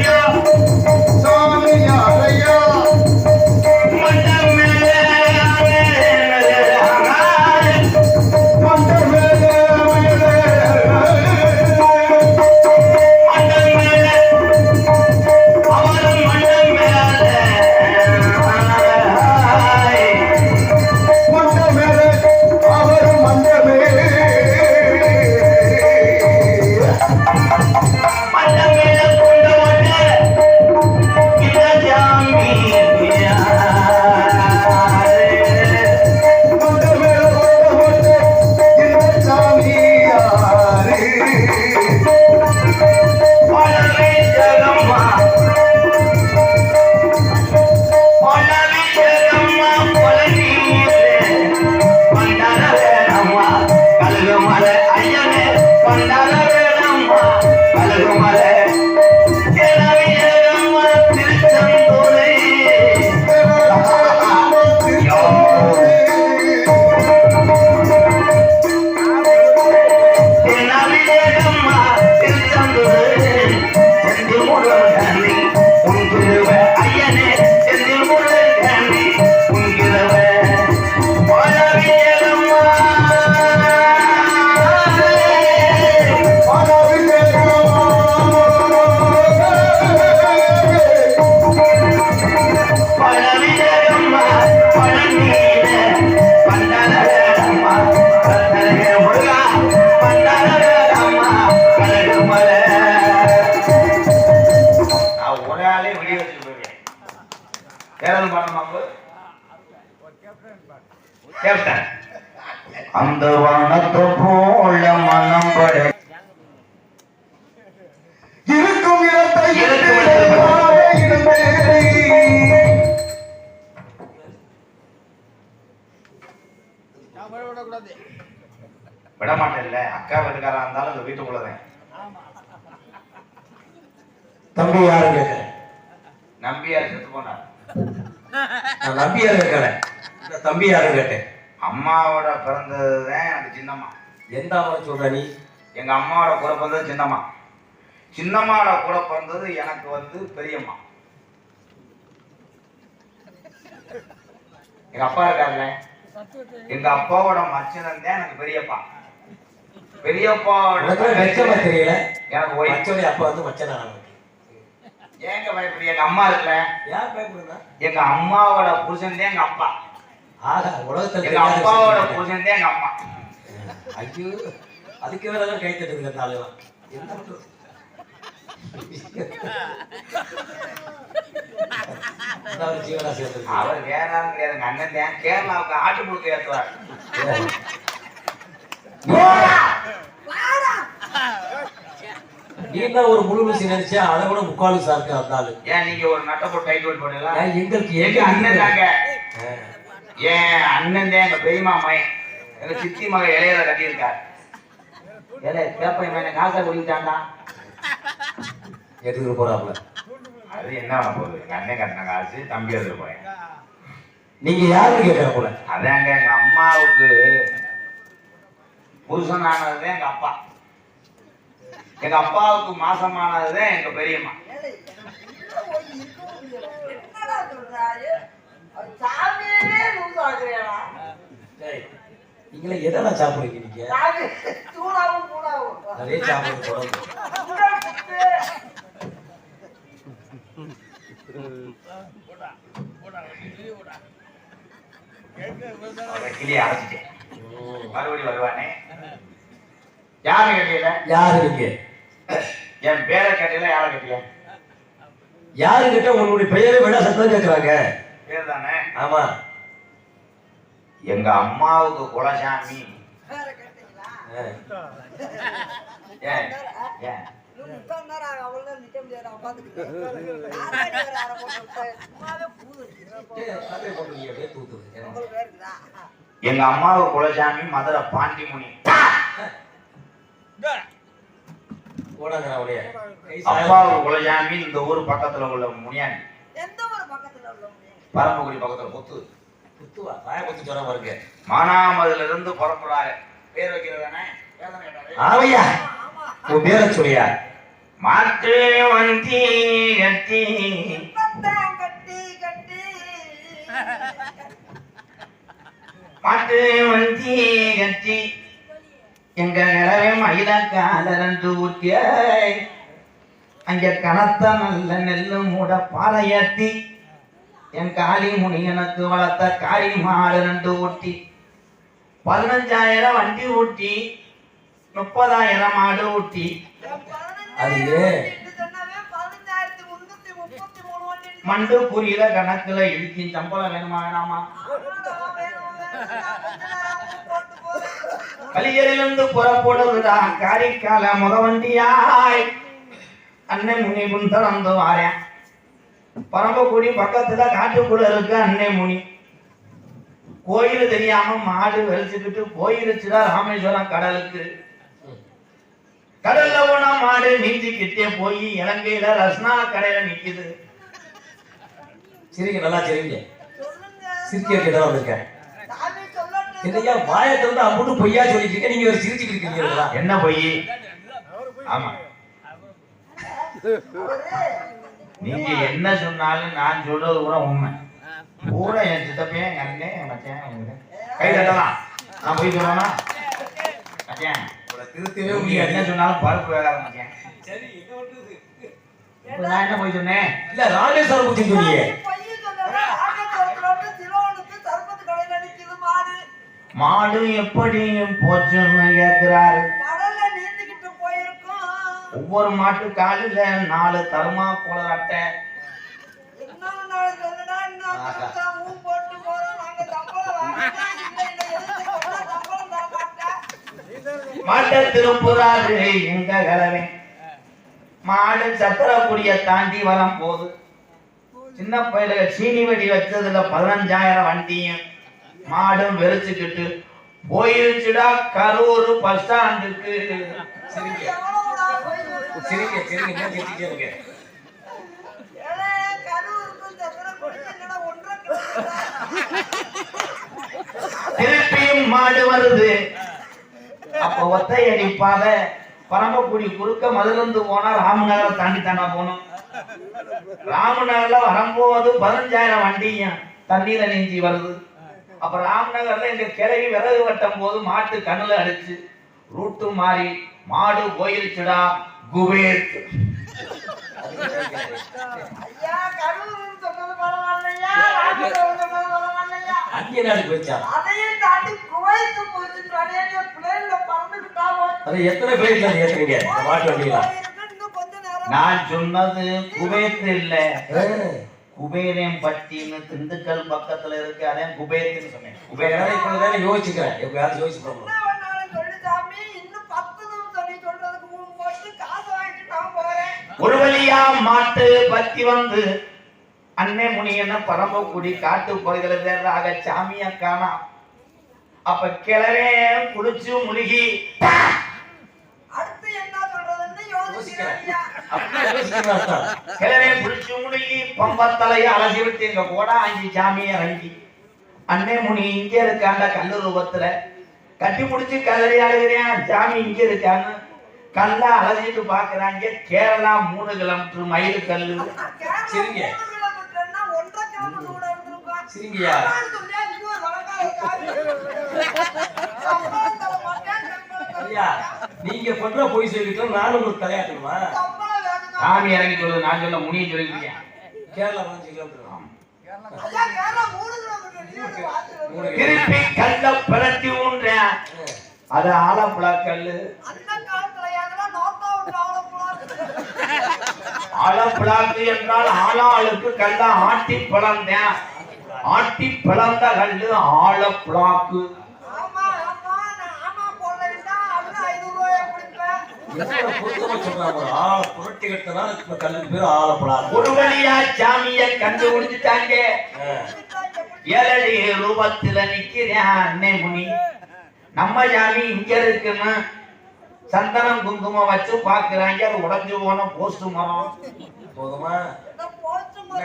Hallelujah. Captain அந்த வானத்தை போல மனம் பட. இருக்கும் இடத்தை விட மாட்டேன்ல அக்கா வீட்டுக்காரா இருந்தாலும் இந்த வீட்டுக்குள்ளதான். தம்பி யாரு நம்பியார் செத்து போனார். நான் நம்பி யாரு கேட்கல தம்பி யாரு கேட்டேன். அம்மாவோட பிறந்ததுதான் எனக்கு சின்னம்மா. எந்த அவரை சொல்ற நீ? எங்க அம்மாவோட கூட பிறந்தது சின்னம்மா. சின்னம்மாவோட கூட பிறந்தது எனக்கு வந்து பெரியம்மா. எங்க அப்பா இருக்காருல்ல? எங்க அப்பாவோட மச்சனன் தான் எனக்கு பெரியப்பா. பெரியப்பாவோட தெரியல? எனக்கு ஒய். மச்சோடைய அப்பா வந்து மச்சனா ஏங்க பயப்படி எங்க அம்மா இருக்குல்ல? யார் பயப்படுறா? எங்க அம்மாவோட புருஷன் தான் எங்க அப்பா. ஆகா உலகத்துல எங்க அப்பாவோட தான் எங்க அம்மா. ஐயோ அதுக்கு வேற கை தட்டுங்க ஆளுலாம் என்ன. அவர் வேற யாரும் கிடையாது எங்க அண்ணன் தான். கேரளாவுக்கு ஆட்டு முழுக்க ஏற்றுவார் நீ தான் ஒரு முழு நினைச்சா அதை விட முக்காலு சாருக்கு அந்த ஆளு. ஏன் நீங்க ஒரு நட்டை போட்டு டைட் போடலாம் எங்களுக்கு எங்க அண்ணன் தாங்க. ஏன் அண்ணன் தான் எங்க பெரியமா மகன். எங்க சித்தி மக இளையத கட்டியிருக்கார். ஏலே பேப்பை காசை குடிக்கிட்டாண்டா எடுத்துட்டு போறாப்ல அது என்ன போகுது? எங்க அண்ணன் கட்டின காசு தம்பி எடுத்து போயேன் நீங்க யாருன்னு கேட்கற போல. அதாங்க எங்க அம்மாவுக்கு புருஷன் ஆனதுதான் எங்க அப்பா. எங்க அப்பாவுக்கு மாசமானதுதான் எங்க பெரியம்மா. டேய், நீங்களே எதனா சாப்பிடுறீங்க நீங்க சாமி தூணாவும் பூணாவும். நிறைய சாப்பிடுறது கிளியை அரைச்சிட்டேன். வருவானே. யாரு கேட்டீல யாரு நீங்க? என் பேரை கேட்டீல யாரை கேட்டியா? யாரு கிட்ட உங்களுடைய பெயரை விட சத்தம் கேட்கறாங்க? பேர் தானே ஆமா. எங்க அம்மாவுக்கு குலசாமி? எங்க அம்மாவுக்கு குலசாமி மதுரை சாய- அப்பாவுக்கு குலசாமி இந்த ஊர் பக்கத்துல உள்ள முனியாண்டி. எந்த ஒரு பக்கத்துல உள்ளவங்க? பரமக்குடி பக்கத்துல முத்து முத்துவா? தாய முத்து சொல்ல வருங்க மானாமதுல இருந்து புறப்படுறாரு. பேர் வைக்கிறதானே? பேர் ஆமையா, உன் சொல்லியா? மாற்று வந்தி கட்டி. கட்டி கட்டி மாட்டு வண்டி கட்டி. எங்க நிலவே மயிலக்காலரன்று ஊட்டிய அங்க கனத்த நல்ல நெல்லு மூட பாலையாத்தி என் காளி முனி எனக்கு வளர்த்த காளி மாடு ரெண்டு ஊட்டி. பதினஞ்சாயிரம் வண்டி ஊட்டி முப்பதாயிரம் மாடு ஊட்டி. அது மண்டு புரியல கணக்குல இழுக்கி சம்பளம் வேணுமா வேணாமா. கலியரிலிருந்து புறப்படுவதுதான் காரிக்கால முகவண்டியாய். அன்னை முனி புந்தளந்து வாரேன். பரம்பக்குடி பக்கத்துல காட்டுக்குள்ள இருக்கு அன்னை முனி. கோயில் தெரியாம மாடு வெளிச்சுக்கிட்டு போயிருச்சுடா ராமேஸ்வரம் கடலுக்கு. கடல்ல போனா மாடு நீந்திக்கிட்டே போய் இலங்கையில ரஸ்னா கடையில நிக்குது. சிரிங்க நல்லா சிரிங்க. சிரிக்க கேட்டதான் வந்திருக்கேன். என்னையா வாயை திறந்து அம்புட்டு பொய்யா சொல்லிட்டு இருக்க நீங்க ஒரு சிரிச்சுட்டு இருக்கீங்களா என்ன போய்? ஆமா. நீங்க என்ன சொன்னாலும் நான் சொல்றது கூட உண்மை. பூரா என் சித்தப்பையன் எங்க அண்ணன் என் மச்சான் கை தட்டலாம். நான் போய் சொல்லணும்னா மச்சான் திருத்தவே நீங்க என்ன சொன்னாலும் பருப்பு வேகாத மச்சான். சரி என்ன நான் என்ன போய் சொன்னேன்? இல்ல ராமேஸ்வரம் பத்தி சொன்னீங்க மாடு. எப்படி போச்சுன்னு கேட்கிறாரு ஒவ்வொரு மாட்டு காலில நாலு தருமா போல அட்டை. மாட்டை திருப்புறாரு எங்க கலவை மாடு சத்திரக்குடிய தாண்டி வரும் போது சின்ன பையல சீனி வெடி வச்சதுல பதினஞ்சாயிரம் வண்டியும் மாடும் வெறிச்சுக்கிட்டு போயிருச்சுடா கரூர் பஸ் ஸ்டாண்டுக்கு சரிங்க? சரிங்க சரிங்க என்ன சிரிச்சுட்டே இருங்க? திருப்பியும் மாடு வருது. அப்ப ஒத்தையடி பாதை பரமக்குடி குறுக்க மதுரிருந்து போனா ராமநகரை தாண்டி தாண்டா போகணும். ராமநகர்ல வரும்போது பதினஞ்சாயிரம் வண்டியும் தண்ணீர நீஞ்சி வருது. அப்ப ராமநகர்ல எங்க கிளவி விறகு வெட்டும் போது மாட்டு கண்ணுல அடிச்சு ரூட்டு மாறி மாடு போயிருச்சுடா குபேத். அது நான் சொன்னது குபேத் இல்ல. குபேரன் பட்டின்னு திண்டுக்கல் பக்கத்துல இருக்கு. அதான் குபேத்துன்னு சொன்னேன். குபேரன் இப்பதானே யோசிக்கிறேன். எப்பயாவது யோசிச்சு பார்க்கணும் என்ன வேணாலும் சொல்லு சாமி, இன்னும் பத்து நிமிஷம் நீ சொல்றதுக்கு ஊன் போட்டு காசு வாங்கிட்டு நான் போறேன். ஒரு வழியா மாட்டு பத்தி வந்து அன்னை முனியன பரம்பக்குடி காட்டு பகுதியில தேர்றாக சாமிய காணா. அப்ப கிளவே குடிச்சு முழுகி. கிளவே குடிச்சு முழுகி பம்பத்தலைய அலசி விட்டு எங்க கூட அஞ்சு சாமிய இறங்கி. அன்னை முனி இங்க இருக்காண்ட கல்லு ரூபத்துல. கட்டி முடிச்சு கதறி அழுகிறேன். சாமி இங்க இருக்கான்னு கல்ல அலசிட்டு பாக்குறாங்க. கேரளா மூணு கிலோமீட்டர் மயில் கல்லு. சரிங்க. ஒரு தர ஐயா நீங்க பண்ற பொய் சொல்லிட்டு நானும் சம்பளம் வேணும். சாமி இறங்கி சொல்லுது நான் சொல்ல முடியும் சொல்லிருக்கேன் கேரளா பதினஞ்சு கிலோமீட்டர். திருப்பி கல்ல பிளட்டி ஊன்றேன் அது ஆலப்புழா கல்லு. ஆலப்புழாக்கு என்றால் ஆளாளுக்கு கல்ல ஆட்டி பிளந்தேன் ஆட்டி பிளந்த கல்லு ஆலப்படாது ஒரு வழியா சாமிய கண்டுபிடிச்சிட்டாங்க ஏழடி ரூபத்துல நிக்கிறேன் அன்னை முனி. நம்ம சாமி இங்க இருக்குன்னு சந்தனம் குங்குமம் வச்சு பாக்குறாங்க அது உடைஞ்சு போன போஸ்ட் மரம். போதுமா?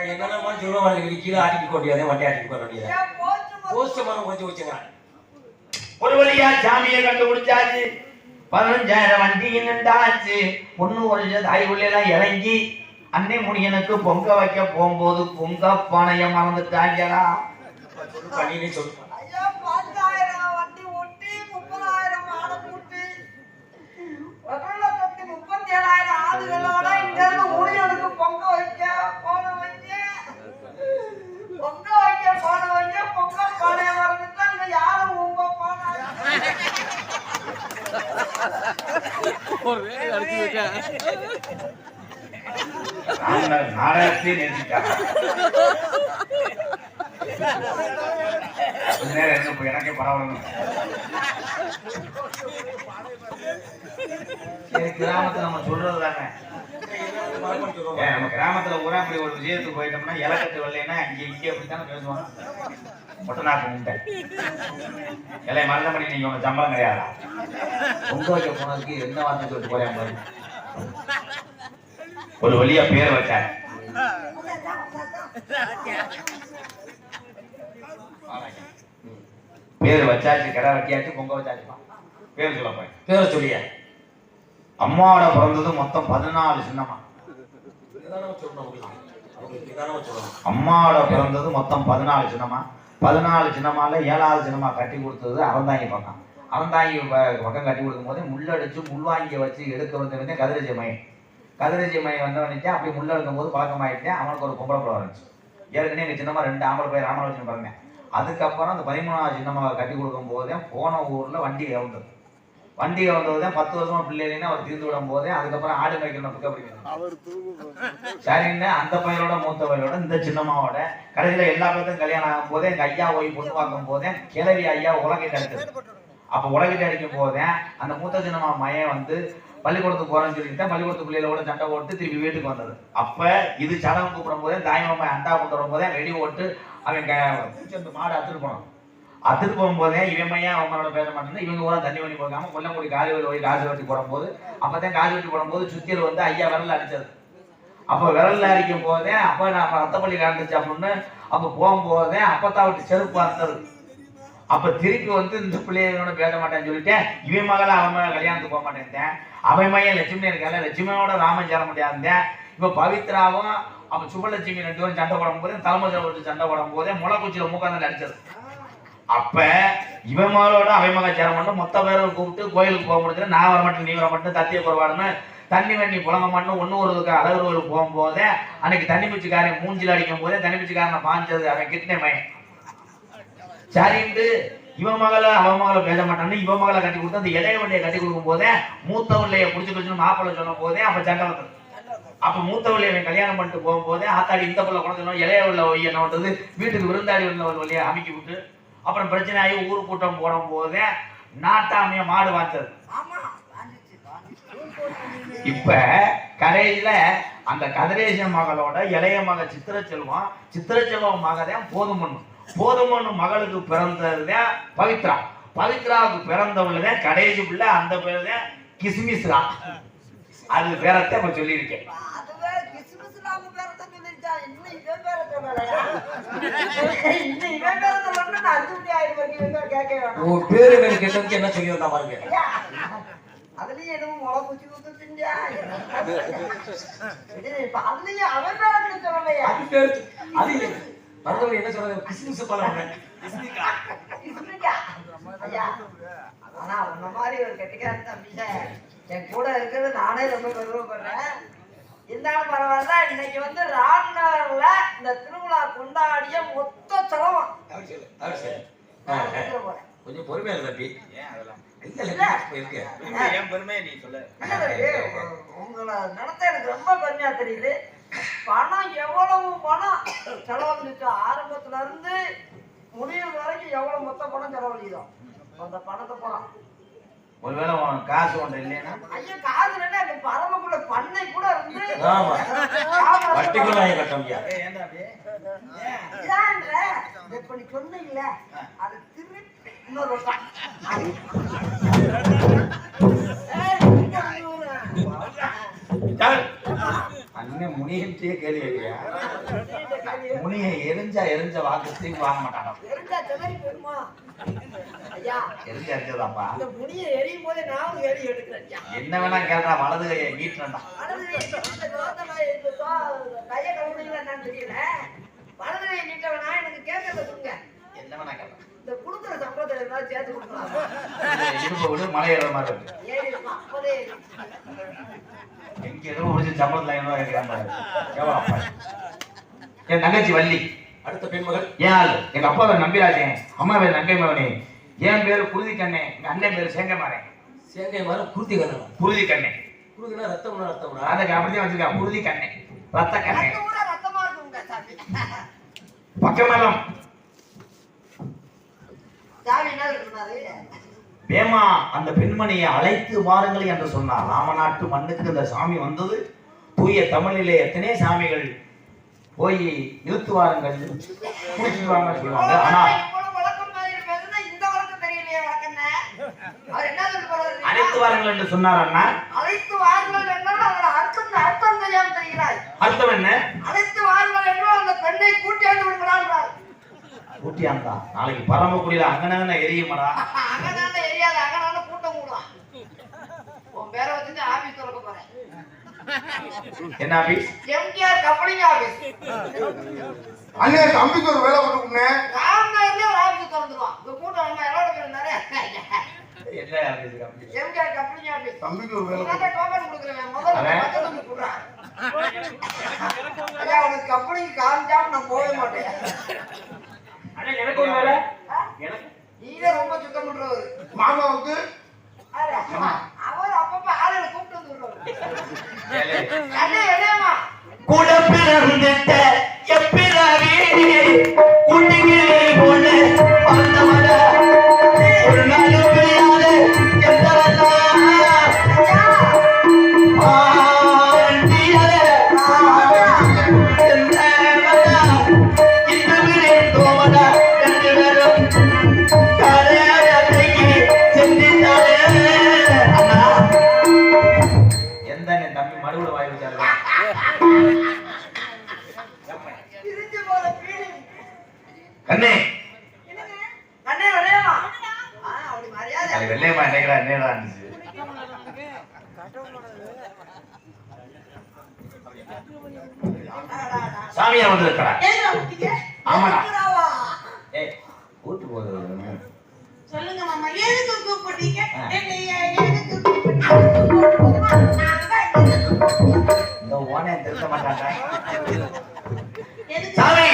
என்னென்னமா சொல்லுவாங்க கீழே ஆட்டிட்டு கொண்டியாதே வண்டி வேண்டியது போச்சு போஸ்ட் மரம்? கொஞ்சம் வச்சுங்க ஒரு வழியா சாமியை கண்டுபிடிச்சாச்சு. பதினஞ்சாயிரம் வண்டி நின்றாச்சு பொண்ணு ஒரு தாய் எல்லாம் இறங்கி அன்னை முனியனுக்கு பொங்க வைக்க போகும்போது பொங்க பானைய மறந்துட்டாங்களா பண்ணினே சொல்லு ஐயா பத்தாயிரம் வண்டி ஒட்டி முப்பதாயிரம் ஆடை கூட்டி ஒரு லட்சத்தி முப்பத்தி ஏழாயிரம் ஆடுகளோட இங்க இருந்து ஊழியனுக்கு பொங்க வைக்க போன வைக்க பொங்க வைக்க போன வைக்க பொங்க பானைய மறந்துட்டா இங்க யாரும் உங்க போனாங்க ராமனர் நாடகத்தையே நிறுத்திட்டாங்க கொஞ்ச நேரம் இருந்து போய் எனக்கே சரி கிராமத்துல நம்ம சொல்றது தாங்க நம்ம கிராமத்துல ஊரா அப்படி ஒரு விஷயத்துக்கு போயிட்டோம்னா இலக்கத்து வரலைன்னா இங்க இங்க அப்படித்தானே பேசுவாங்க? மொட்டை. நாக்கு முண்டை எல்லாம் மறந்தபடி நீங்க உங்க சம்பளம் கிடையாதா? உங்க வைக்க போனதுக்கு என்ன வார்த்தை சொல்லிட்டு போறேன் பாரு. ஒரு வழியா பேர் வச்சாரு. பேர் வச்சாச்சு கடை வெட்டியாச்சு பொங்க வச்சாச்சுமா பேர் சொல்ல போய் பேரை சொல்லியா? அம்மாவோட பிறந்தது மொத்தம் பதினாலு சின்னமா அம்மாவோட பிறந்தது மொத்தம் பதினாலு சின்னமா பதினாலு சின்னமால ஏழாவது சின்னமா கட்டி கொடுத்தது அறந்தாங்கி பக்கம். அறந்தாங்கி பக்கம் கட்டி கொடுக்கும் போதே முள்ளடிச்சு முள்வாங்கிய வச்சு எடுக்க வந்தவனே கதிரஜி மையம் கதிரஜி மையம் வந்தவனுக்கு அப்படி முள்ளெடுக்கும் போது பழக்கமாயிட்டேன் அவனுக்கு ஒரு பொம்பளை பிள்ளை வந்துச்சு ஏற்கனவே எங்கள் சின்னமா ரெண்டு ஆம்பளை போய் ராமராஜன் பாருங்க. அதுக்கப்புறம் அந்த பதிமூணாவது சின்னம்மாவை கட்டி கொடுக்கும் போதே போன ஊர்ல வண்டி கவுந்தது வண்டி கவுந்தது பத்து வருஷமா பிள்ளைனா அவர் தீர்ந்து விடும் போதே அதுக்கப்புறம் ஆடு மேய்க்கணும் பிக்கப் பண்ணிக்கணும் சரின்னு அந்த பையனோட மூத்த பையனோட இந்த சின்னம்மாவோட கடைசியில எல்லா பேருக்கும் கல்யாணம் ஆகும் போதே எங்க ஐயா போய் பொண்ணு பார்க்கும் போதே கிளவி ஐயா உலகிட்ட அடிச்சது. அப்ப உலகிட்ட அடிக்கும் போதே அந்த மூத்த சின்னம்மா மையன் வந்து பள்ளிக்கூடத்துக்கு போறேன்னு சொல்லிட்டு பள்ளிக்கூடத்து பிள்ளைகளோட சண்டை போட்டு திருப்பி வீட்டுக்கு வந்தது. அப்ப இது சடங்கு கூப்பிடும் போதே தாய்மாமா அண்டா வரும் போதே வெடி போட்டு அவன் க- பூச்சி அந்த மாடு அத்துட்டு போனான். அத்துட்டு போகும்போதே இவன் பையன் அவங்களோட பேச மாட்டேன் இவங்க கூட தண்ணி வண்டி போகாம கொல்லங்குடி காலி போய் காசு வெட்டி போடும்போது அப்பதான் காலி வெட்டி போடும்போது சுத்தியில் வந்து ஐயா விரல் அடிச்சது. அப்போ விரல்ல அடிக்கும் போதே அப்போ நான் ரத்தப்பள்ளி கலந்துச்சு அப்படின்னு அப்போ போகும்போதே அப்பத்தா விட்டு செருப்பு வந்தது அப்ப திருப்பி வந்து இந்த பிள்ளைகளோட பேச மாட்டேன்னு சொல்லிட்டேன் இவன் மகளை அவன் மகள் கல்யாணத்துக்கு போக மாட்டேன் அவன் மையன் லட்சுமி இருக்கால லட்சுமியோட ராமன் சேர முடியாதுந்தேன் இப்ப பவித்ராவும் அவன் சுபலட்சுமி ரெண்டு பேரும் சண்டை போடும் போதே தலைமை சண்டை போடும் போதே முளைக்குச்சியில மூக்காந்து அடிச்சது. அப்ப இவன் மகளோட அவன் மகன் சேர மட்டும் மொத்த பேரும் கூப்பிட்டு கோயிலுக்கு போக முடிஞ்சு நான் வர மாட்டேன் நீ வர மாட்டேன் தத்திய குறைபாடுன்னு தண்ணி வண்ணி புலங்க மாட்டோம் ஒண்ணு ஒருதுக்கு அழகுருவில் போகும்போதே அன்னைக்கு தண்ணி பிச்சுக்காரன் மூஞ்சில் அடிக்கும் போதே தண்ணி பிச்சுக்காரனை பாஞ்சது அவன் கிட்டனே மயன். சரின்ட்டு இவன் மகளை அவன் மகளை பேச மாட்டான்னு இவன் மகளை கட்டி கொடுத்து அந்த இளைய வண்டியை கட்டி கொடுக்கும் போதே மூத்த வள்ளைய புடிச்சு பிடிச்சு மாப்பிள்ளை சொன்ன போதே அப்ப சண்டை வந்தது. அப்ப மூத்த வள்ளைய அவன் கல்யாணம் பண்ணிட்டு போகும்போதே ஆத்தாடி இந்த பிள்ளை குழந்தை சொன்னோம் இளைய உள்ள என்ன பண்றது வீட்டுக்கு விருந்தாடி வந்த ஒரு வழியை அமைக்கி விட்டு அப்புறம் பிரச்சனை ஆகி ஊர் கூட்டம் போடும் போதே நாட்டாமைய மாடு வாங்கிச்சு. இப்ப கடையில அந்த கதிரேசன் மகளோட இளைய மக சித்திரச்செல்வம் சித்திரச்செல்வம் மகதான் போதுமண்ணு போதுமண்ணு மகளுக்கு பிறந்ததுதான் பவித்ரா. பவித்ராவுக்கு பிறந்தவள்தான் கடைசி பிள்ளை அந்த பேர் தான் கிஸ்மிஸ்ரா. அது பேரத்தை இப்ப சொல்லியிருக்கேன். உன் பேரு வேறு கேட்டதுக்கு என்ன சொல்லி வந்தா பாருங்க. அதுலயும் என்னமோ முளை குச்சி இப்ப அதுலயும் அவன் பேரை சொல்லலையா. அது பேரு அது மறந்தவங்க என்ன சொல்றது கிறிஸ்துமஸ் பழம்? ஐயா ஆனா உன்ன மாதிரி ஒரு கெட்டிக்கார தம்பிங்க. என் கூட இருக்கிறது நானே ரொம்ப பெருமைப்படுறேன் இருந்தாலும் பரவாயில்ல இன்னைக்கு வந்து ராம்நகர்ல இந்த திருவிழா கொண்டாடிய மொத்த செலவும். கொஞ்சம் பொறுமையா தம்பி. உங்களை நடத்த எனக்கு ரொம்ப பெருமையா தெரியுது. பணம் எவ்வளவு பணம் செலவழிச்சு ஆரம்பத்துல இருந்து முடிவு வரைக்கும் எவ்வளவு மொத்த பணம் செலவழிக்குதோ அந்த பணத்தை பணம் ஒருவேளை உனக்கு காசு ஒன்று இல்லைன்னா? ஐயோ காது இல்லைன்னா அந்த பரமக்குள்ள பண்ணை கூட இருந்து ஆமா. வட்டிக்குள்ள ஆகி கட்டமையா இதான்ற, இப்ப நீ சொன்னீங்கல்ல, அது திருப்பி இன்னொரு வட்டம். ஏய், இங்க ஒரு அண்ணன் முனியன்ட்டே கேள்வி முனியை எரிஞ்சா எரிஞ்ச வாக்கு திரும்பி வாங்க மாட்டாங்க எரிஞ்சு அடிச்சதாப்பா இந்த முடியை எரியும் போதே நான் எரி எடுக்கிறேன் என்ன வேணா கேள்றா வலது கையை நீட்டுறா வலது கையை கழுவுனீங்களா என்னன்னு தெரியல. வலது கை நீட்டவனா? எனக்கு கேட்கறத கொடுங்க. என்ன வேணா கேள்றா இந்த கொடுக்குற சம்பளத்தை ஏதாவது சேர்த்து கொடுக்கலாம். இடுப்பு விடு மலை ஏற மாதிரி இருக்கு. அப்போதே. எங்க ஏதோ முடிச்சு சம்பளத்துல என் தங்கச்சி வள்ளி. அடுத்த பெண்மகள் ஏன் ஆளு? எங்க அப்பா பேர் நம்பிராஜன் அம்மா பேர் நங்கை மகனே என் பேரு குருதி கண்ணே எங்க அண்ணன் பேரு சேங்கமாறேன் சேங்கை மரம் குருத்தி கண்ணன் குருதி கண்ணே. குருதினா ரத்தம்னா ரத்தம்னா அதை அப்படியே வச்சிருக்கா குருதி கண்ணே. ரத்த கண்ணே. பக்கமரம் சாமி. என்ன சொன்னாரு வேமா அந்த பெண்மணியை அழைத்து வாருங்கள் என்று சொன்னார். ராமநாட்டு மண்ணுக்கு இந்த சாமி வந்தது. தூய தமிழிலே எத்தனை சாமிகள் போய் இழுத்து வாருங்கள். குடிச்சிட்டு வாங்க சொல்லுவாங்க. ஆனா இவ்வளவு வழக்கம் மாதிரி பேசுனா இந்த வழக்கம் தெரியலையே வழக்கண்ணே அவர் என்ன சொல்ல போறாரு அழைத்து வாருங்கள் என்று சொன்னார் அண்ணா. அழைத்து வாருங்கள் என்றால் அவர் அர்த்தம் அர்த்தம் தெரியாமல் தெரிகிறாய். அர்த்தம் என்ன? அழைத்து வாருங்கள் என்றால் அந்த பெண்ணை கூட்டியாண்டு விடுகிறார்கள் ஊட்டியாந்தா நாளைக்கு பரமக்குடியில அங்கனங்கன எரியுமாடா. அங்கனால எரியாது அங்கனால கூட்டம் கூடலாம் உன் பேரை வச்சுட்டு ஆபீஸ் திறக்க போறேன். என்ன ஆபீஸ்? எம்ஜிஆர் கப்பலிங் ஆபீஸ். அண்ணே தம்பிக்கு ஒரு வேலை ஆபீஸ் திறந்துருவான் இந்த கூட்டம் நம்ம எல்லோட பேர் இருந்தாரு என்ன ஆபீஸ் ஆபீஸ் எம்ஜிஆர் கப்பலிங் ஆபீஸ் தம்பிக்கு ஒரு வேலை டோக்கன் கொடுக்குறேன் முதல்ல சாமியா வந்திருக்கிறார்? ஆமாடா. ஏய் கூட்டு போகுது சொல்லுங்க மாமா எதுக்கு கூப்பிட்டீங்க எதுக்கு கூப்பிட்டீங்க இந்த ஓனே திருத்த மாட்டாங்க சாமி!